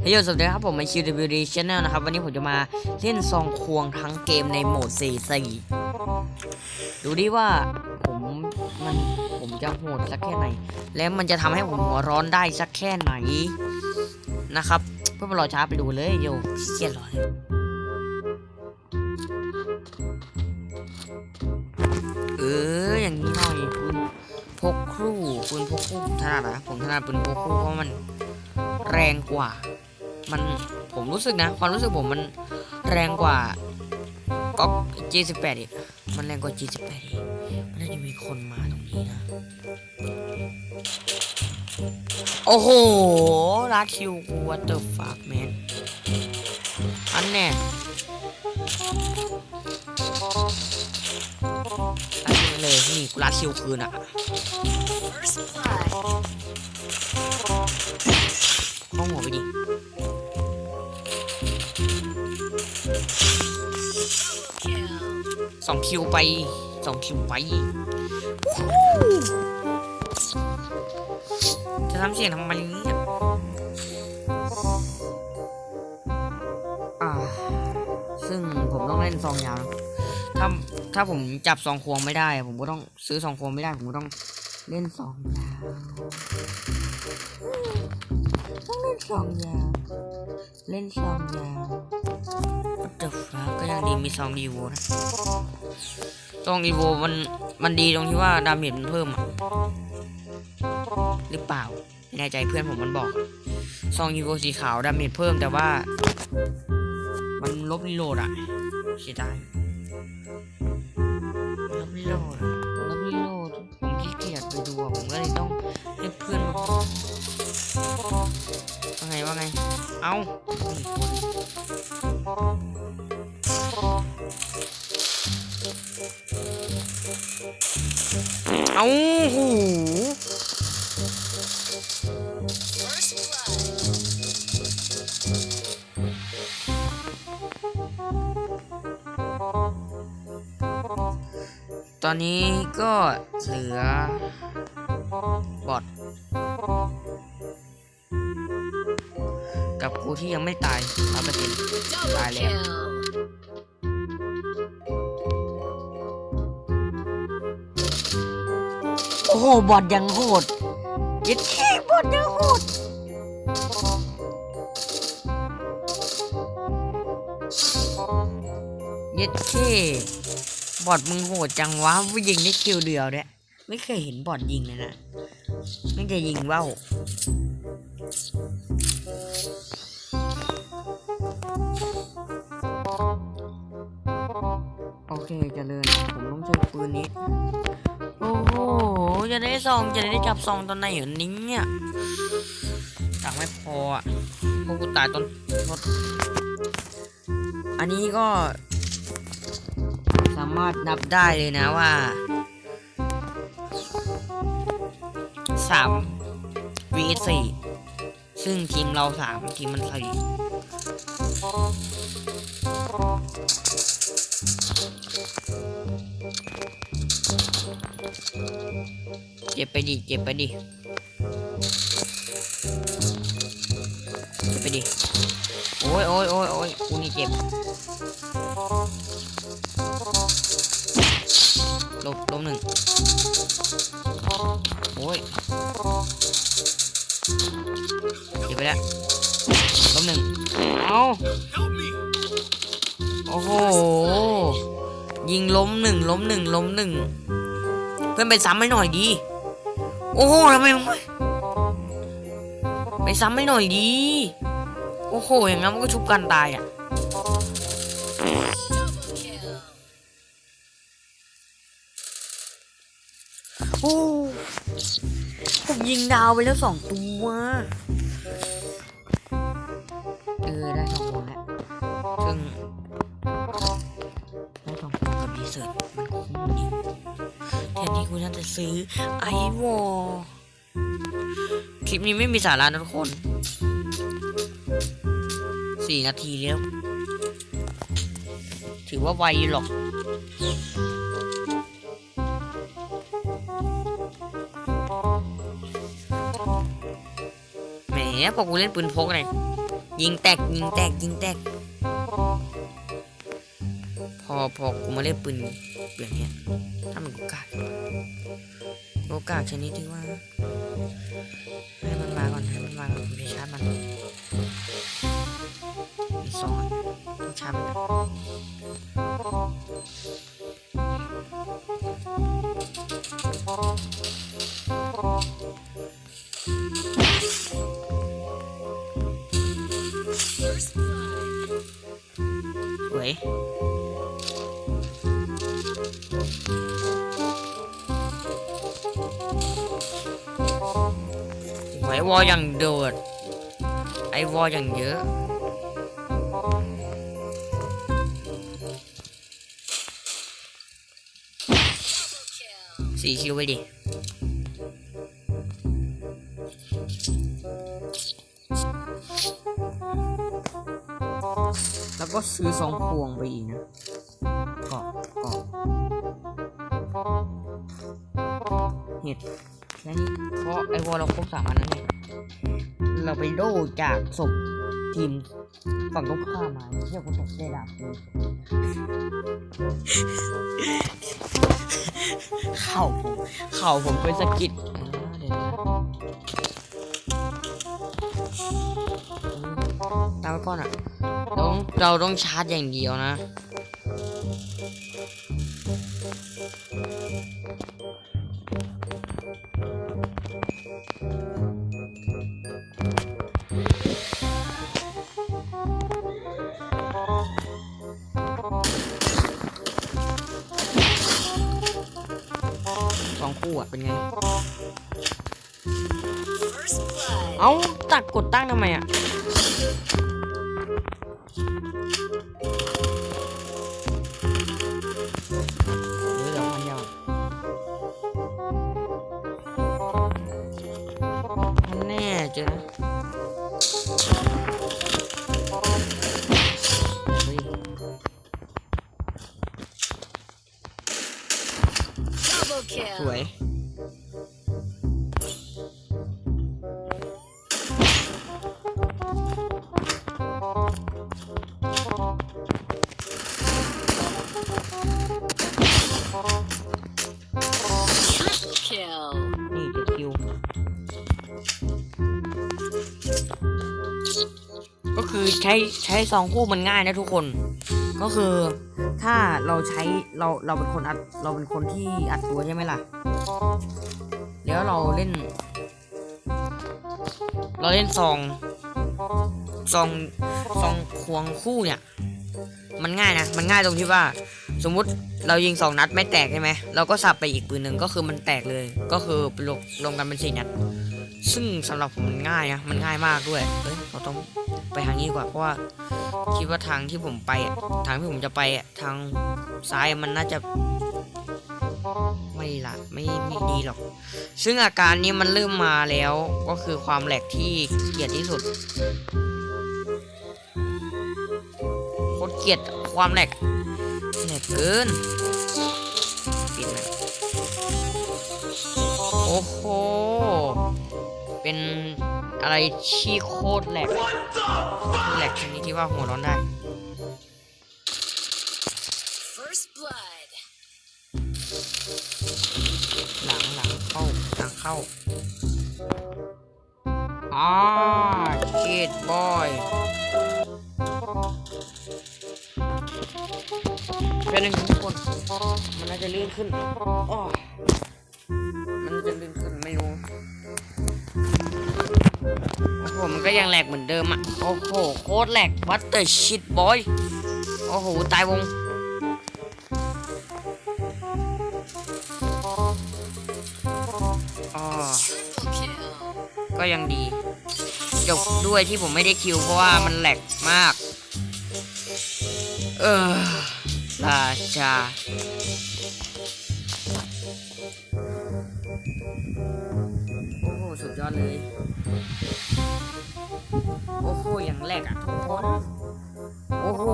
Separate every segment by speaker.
Speaker 1: เฮ้ยสวัสดีครับผมมาคิวดีดีชแนลนะครับ วันนี้ผมจะมาเล่นซองควงทั้งเกมในโหมด 4 4 ดูดิว่าผมมันผมจะโหดสักแค่ไหน แล้วมันจะทำให้ผมหัวร้อนได้สักแค่ไหนนะครับ เพื่อรอช้าไปดูเลยโยเกียรอเลย ครู่ปืนพกคู่ผมถนัดนะผมถนัดปืนพกคู่เพราะมันแรงกว่า มันผมรู้สึกนะ ความรู้สึกผมมันแรงกว่าก๊อก G18 อีกมันแรงกว่า G18 อีกมันน่าจะมีคนมาตรงนี้นะ โอ้โหลัดคิวกูวัตเตอร์ฟักแมนอันแน่ เลยนี่กูลัดคิวคืนอะข้าหัวไปดิสองคิวไปสองคิวไปจะทำเสียงทำไมเนี่ยอ่าซึ่งผมต้องเล่นซองยาวนะ ถ้าผมจับซองควงไม่ได้ ผมก็ต้องซื้อซองควงไม่ได้ ผมก็ต้องเล่นซองยาวต้องเล่นซองยาวเล่นซองยาว What the fuck ก็ยังดีมีซองดีโวนะซองดีโวมันมันดีตรงที่ว่าดาเมจมันเพิ่มอะหรือเปล่าไม่แน่ใจเพื่อนผมมันบอกซองอีโวสีขาวดาเมจเพิ่มแต่ว่า มันลบรีโหลดอะเสียดาย เอาเอาหูตอนนี้ก็เหลือ กับกูที่ยังไม่ตายร้อยเปอร์เซ็นต์
Speaker 2: Double
Speaker 1: Vale.
Speaker 2: kill.
Speaker 1: โอ้โหบอทยังโหดยัดแค่บอทยังโหดยัดแค่บอทมึงโหดจังวะผู้ยิงได้คิวเดียวเนี่ยไม่เคยเห็นบอทยิงเลยนะไม่เคยยิงว่าว เคเจริญผมต้องใช้ปืนนี้ โอ้โห จะได้ซองจะได้จับซองตอนไหนอยู่นี้เนี่ยตังไม่พออะพวกกูตายตอนรถอันนี้ก็ สามารถนับได้เลยนะว่าสาม vs สี่ซึ่งทีมเราสามทีมมันสี่ เจ็บไปดิเจ็บไปดิเจ็บไปดิโอ้ยโอ้ยโอ้ยโอ้ยกูนี่เจ็บลบลบหนึ่งโอ้ยเจ็บไปแล้วลบหนึ่งเอาโอ้โหยิงล้มหนึ่งล้มหนึ่งล้มหนึ่งเพื่อนไปซ้ำให้หน่อยดี โอ้โหทำไมไม่ไปซ้ำให้หน่อยดี โอ้โห อย่างงั้นมันก็ชุบกันตายอะ โอ้ผมยิงดาวไปแล้วสองตัว เออ ได้สองตัวแล้วซึ่งได้สองตัวกับดีเซิร์ตมันคุ้มดี แทนที่กูน่าจะซื้อไอวอลคลิปนี้ไม่มีสาระนะทุกคนสี่นาทีแล้ว ถือว่าไวหรอกเนี่พอกูเล่นปืนพกเลยยิงแตกยิงแตกยิงแตก พอพอกูมาเล่นปืนแบบเนี้ยถ้ามันกูกาดีกว่าโอกาสชนิดที่ว่าให้มันมาก่อนให้มันมาก่อนไปชาร์จมันมีสองอันต้องชาร์จมัน วออย่างโดด ไอวออย่างเยอะ สี่คิวไปดิ แล้วก็ซื้อสองพวงไปอีกนะเกาะเกาะเห็ด แค่นี้เพราะไอวอลเราครบสามอันนั้นไงเราไปโดจากศพทีมฝั่งตรงข้ามมาเที่ยวกูตกได้ดาบเข่าผมเข่าผมเป็นสะกิดตามไปก่อนอะเราต้องเราต้องชาร์จอย่างเดียวนะ เป็นไง
Speaker 2: First blood.
Speaker 1: เอ้า ตักกดตั้งทำไมอะเดี๋ยวเดี๋ยวพันยาวพันแน่เจอนะเฮ้ย
Speaker 2: Double
Speaker 1: ส
Speaker 2: kill.
Speaker 1: วย
Speaker 2: kill.
Speaker 1: นี่เจ็ดคิว ก็คือใช้ใช้สองคู่มันง่ายนะทุกคน ก็คือถ้าเราใช้เราเราเป็นคนอัดเราเป็นคนที่อัดตัวใช่ไหมล่ะ แล้วเราเล่น เราเล่นซองซองซองควงคู่เนี่ย มันง่ายนะ มันง่ายตรงที่ว่า สมมุติ เรายิงสองนัดไม่แตกใช่ไหมเราก็สับไปอีกปืนหนึ่งก็คือมันแตกเลย ก็คือลงลงกันเป็นสี่นัด ซึ่งสำหรับผมมันง่ายนะมันง่ายมากด้วยเอ้ยเราต้องไปทางนี้ดีกว่าเพราะว่าคิดว่าทางที่ผมไปอะทางที่ผมจะไปอะทางซ้ายมันน่าจะไม่ละไม่ไม่ดีหรอก ซึ่งอาการนี้มันเริ่มมาแล้วก็คือความแหลกที่เกลียดที่สุดโคตรเกลียดความแหลก เกินปิดเลยโอ้โห เป็นอะไรที่โคตรแหลกคือแหลกชนิดที่ว่าหัวร้อนได้
Speaker 2: First blood.
Speaker 1: หลังหลังเข้าหลังเข้าอ่าชิดบอย เป็นหนึ่งทุกคน มันน่าจะลื่นขึ้นอ้อมันจะลื่นขึ้นไม่รู้ โอ้โห มันก็ยังแหลกเหมือนเดิมอะ โอ้โห โคตรแหลกวัตเตอร์ชิดบอย โอ้โห ตายวงอ๋อก็ยังดี จบด้วยที่ผมไม่ได้คิวเพราะว่ามันแหลกมาก เออ ราชา โอ้โห สุดยอดเลย โอ้โห อย่างแรกอะทุกคน โอ้โห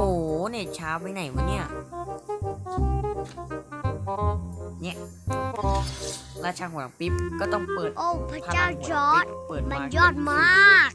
Speaker 1: เน็ตช้าไปไหนวะเนี่ย เนี่ย ราชาหัวหลังปิ๊บก็ต้องเปิด
Speaker 3: โอ้พระ
Speaker 1: พลั
Speaker 3: เจ้าง
Speaker 1: หัว
Speaker 3: จ
Speaker 1: หลั
Speaker 3: องร์ด
Speaker 1: ปิ๊บเปิด
Speaker 3: มัน
Speaker 1: มาย
Speaker 3: อดมาก